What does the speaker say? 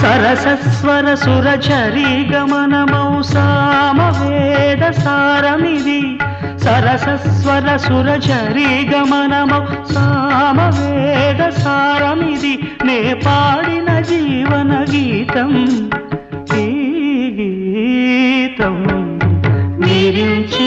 సరసస్వర సురచరి గమనమౌ సామ వేద సారమిది సరసస్వర సురచరి గమనమౌ సామ వేద సారమిది నే పాడిన జీవన గీతం ఈ గీతం. మీరించి